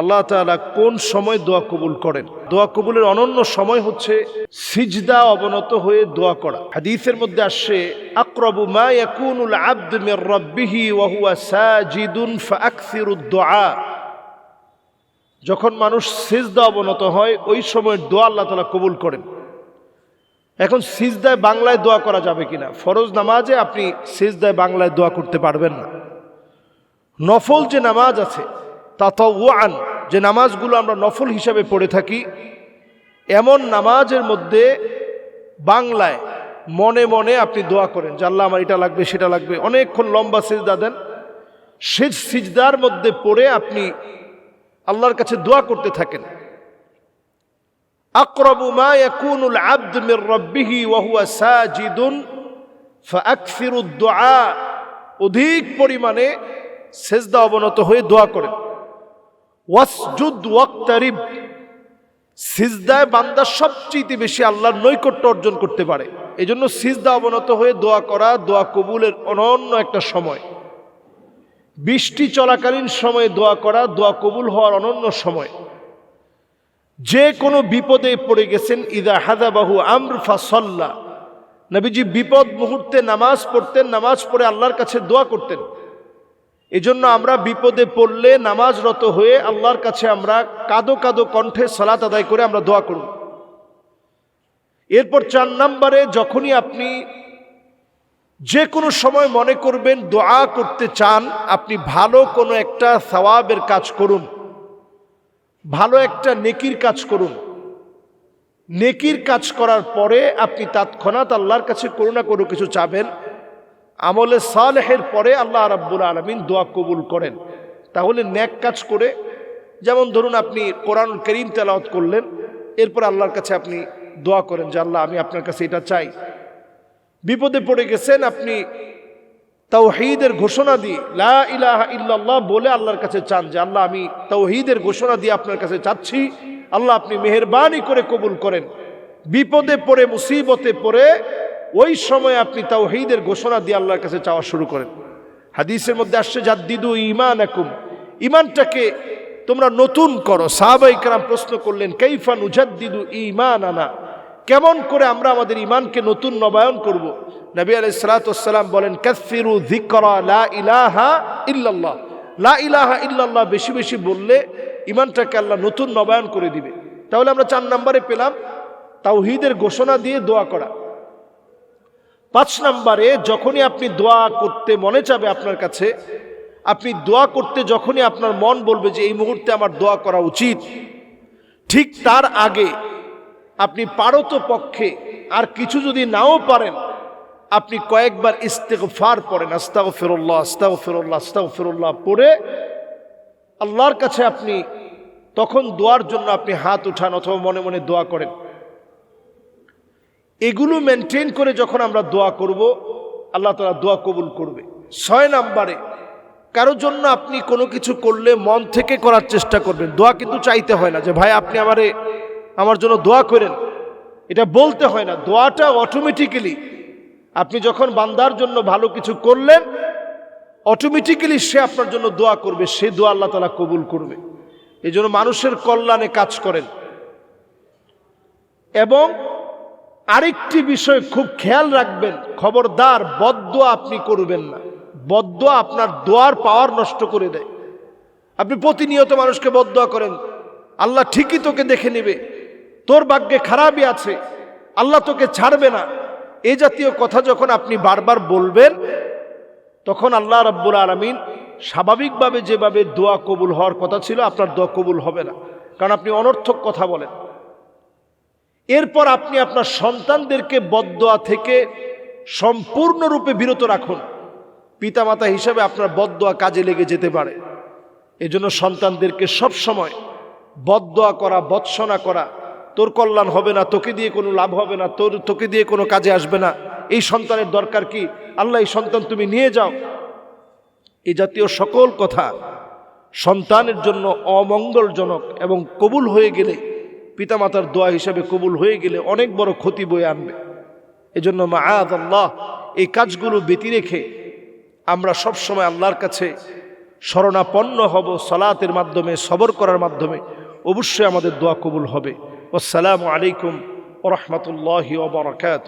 আল্লাহ তাআলা কোন সময় দোয়া কবুল করেন? দোয়া কবুলের অনন্য সময় হচ্ছে সিজদা অবনত হয়ে দোয়া করা। হাদিসের মধ্যে আসছে, আকরাবু মা ইয়াকুনুল আবদ মির রাব্বিহি ওয়া হুয়া সাজিদুন ফাআকসিরুদ যখন মানুষ সিজদা অবনত হয়, ওই সময় দোয়া আল্লাহ তালা কবুল করেন। এখন সিজদায় বাংলায় দোয়া করা যাবে কিনা? ফরজ নামাজে আপনি সিজদায় বাংলায় দোয়া করতে পারবেন না। নফল যে নামাজ আছে তাতাওয়ান, যে নামাজগুলো আমরা নফল হিসাবে পড়ে থাকি, এমন নামাজের মধ্যে বাংলায় মনে মনে আপনি দোয়া করেন যে, আল্লাহ, আমার এটা লাগবে, সেটা লাগবে। অনেকক্ষণ লম্বা সিজদা দেন। সে সিজদার মধ্যে পড়ে আপনি আল্লাহর কাছে দোয়া করতে থাকেন। আকরাবু মা ইয়াকুনুল আবদ মির রাব্বিহি ওয়া হুয়া সাজিদুন ফাআকসিরুদ দুআ অধিক পরিমাণে সেজদা অবনত হয়ে দোয়া করেন। ওয়াসজুদ, ওয়াক্তারিব। সিজদায় বান্দা সবচেয়ে বেশি আল্লাহর নৈকট্য অর্জন করতে পারে। এই জন্য সিজদা অবনত হয়ে দোয়া করা, দোয়া কবুলের অনন্য একটা সময়। বৃষ্টি চলাকালীন সময়ে দোয়া করা, দোয়া কবুল হওয়ার অনন্য সময়। যে কোনো বিপদে পড়ে গেছেন, ইদা হাদাবাহু আমর ফাসল্লা। নবীজি বিপদ মুহূর্তে নামাজ পড়তেন, নামাজ পড়ে আল্লাহর কাছে দোয়া করতেন। এজন্য আমরা বিপদে পড়লে, নামাজরত হয়ে আল্লাহর কাছে আমরা কাদো কাদো কণ্ঠে সালাত আদায় করে আমরা দোয়া করব। এরপর চার নম্বরে, যখনই আপনি যে কোনো সময় মনে করবেন দোয়া করতে চান, আপনি ভালো কোনো একটা সওয়াবের কাজ করুন। ভালো একটা নেকির কাজ করুন। নেকির কাজ করার পরে আপনি তৎক্ষণাৎ আল্লাহর কাছে না কোনো কিছু চাবেন। আমলে সালেহের পরে আল্লাহ রাব্বুল আলমিন দোয়া কবুল করেন। তাহলে ন্যাক কাজ করে, যেমন ধরুন আপনি কোরআন করিম তেলাওয়াত করলেন, এরপর আল্লাহর কাছে আপনি দোয়া করেন যে, আল্লাহ, আমি আপনার কাছে এটা চাই। বিপদে পড়ে গেছেন, আপনি তাওহিদের ঘোষণা দিয়ে, লা ইলাহা ইল্লাল্লাহ বলে আল্লাহর কাছে চান যে, আল্লাহ, আমি তাওহিদের ঘোষণা দিয়ে আপনার কাছে চাচ্ছি। আল্লাহ, আপনি মেহরবানি করে কবুল করেন। বিপদে পড়ে, মুসিবতে পড়ে ওই সময় আপনি তাওহিদের ঘোষণা দিয়ে আল্লাহর কাছে চাওয়া শুরু করেন। হাদিসের মধ্যে আসছে, জাদ্দিদু ইমান একুম ইমানটাকে তোমরা নতুন করো। সাহাবাই কারাম প্রশ্ন করলেন কৈফান উজাদ্দিদু ইমান আনা কেমন করে আমরা আমাদের ইমানকে নতুন নবায়ন করব? নবী আলাই সালাতাম বলেন কাসিরু যিকরা লা ইলাহা ইল্লাল্লাহ। লা ইলাহা ইল্লাল্লাহ বেশি বেশি বললে ইমানটাকে আল্লাহ নতুন নবায়ন করে দিবে। তাহলে আমরা চার নম্বরে পেলাম, তাওহিদের ঘোষণা দিয়ে দোয়া করা। পাঁচ নম্বরে যখনই আপনি দোয়া করতে মনে চাবে আপনার কাছে, আপনি দোয়া করতে যখনই আপনার মন বলবে যে এই মুহূর্তে আমার দোয়া করা উচিত, ঠিক তার আগে আপনি পারত পক্ষে আর কিছু যদি নাও পারেন, আপনি কয়েকবার ইস্তেগফার পড়েন আস্তাগ ফেরল্লাহ আস্তাগ ফেরল্লাহ আস্তাও ফেরল্লাহ পড়ে আল্লাহর কাছে আপনি তখন দোয়ার জন্য আপনি হাত উঠান অথবা মনে মনে দোয়া করেন। এগুলো মেনটেন করে যখন আমরা দোয়া করব, আল্লাহ তালা দোয়া কবুল করবে। ছয় নাম্বারে, কারোর জন্য আপনি কোনো কিছু করলে মন থেকে করার চেষ্টা করবেন। দোয়া কিন্তু চাইতে হয় না যে, ভাই, আপনি আমারে, আমার জন্য দোয়া করেন। এটা বলতে হয় না। দোয়াটা অটোমেটিক্যালি আপনি যখন বান্দার জন্য ভালো কিছু করলেন অটোমেটিক্যালি সে আপনার জন্য দোয়া করবে। সে দোয়া আল্লাহ তালা কবুল করবে। এই জন্য মানুষের কল্যাণে কাজ করেন। এবং আরেকটি বিষয় খুব খেয়াল রাখবেন, খবরদার বদ্ধ আপনি করবেন না। বদ্ধ আপনার দোয়ার পাওয়ার নষ্ট করে দেয়। আপনি প্রতিনিয়ত মানুষকে বদোয়া করেন, আল্লাহ ঠিকই তোকে দেখে নেবে, তোর ভাগ্যে খারাপই আছে, আল্লাহ তোকে ছাড়বে না। এ জাতীয় কথা যখন আপনি বারবার বলবেন, তখন আল্লাহ রব্বুল আলমিন স্বাভাবিকভাবে যেভাবে দোয়া কবুল হওয়ার কথা ছিল, আপনার দোয়া কবুল হবে না। কারণ আপনি অনর্থক কথা বলেন। এরপর আপনি আপনার সন্তানদেরকে বদোয়া থেকে সম্পূর্ণরূপে বিরত রাখুন। পিতামাতা হিসাবে আপনার বদোয়া কাজে লেগে যেতে পারে। এজন্য সন্তানদেরকে সব সময় বদোয়া করা, বৎসনা করা, তোর কল্যাণ হবে না, তোকে দিয়ে কোনো লাভ হবে না, তোর, তোকে দিয়ে কোনো কাজে আসবে না। এই সন্তানের দরকার কি? আল্লাহ, এই সন্তান তুমি নিয়ে যাও। এই জাতীয় সকল কথা সন্তানের জন্য অমঙ্গলজনক এবং কবুল হয়ে গেলে পিতামাতার দোয়া হিসাবে কবুল হয়ে গেলে অনেক বড় ক্ষতি বয়ে আনবে। এজন্য মা আয়াত আল্লাহ এই কাজগুলো ব্যতি রেখে আমরা সব সময় আল্লাহর কাছে শরণাপন্ন হব, সলাতের মাধ্যমে, সবর করার মাধ্যমে। অবশ্যই আমাদের দোয়া কবুল হবে। আসসালামু আলাইকুম ওরহমতুল্লাহি ওবরাকাত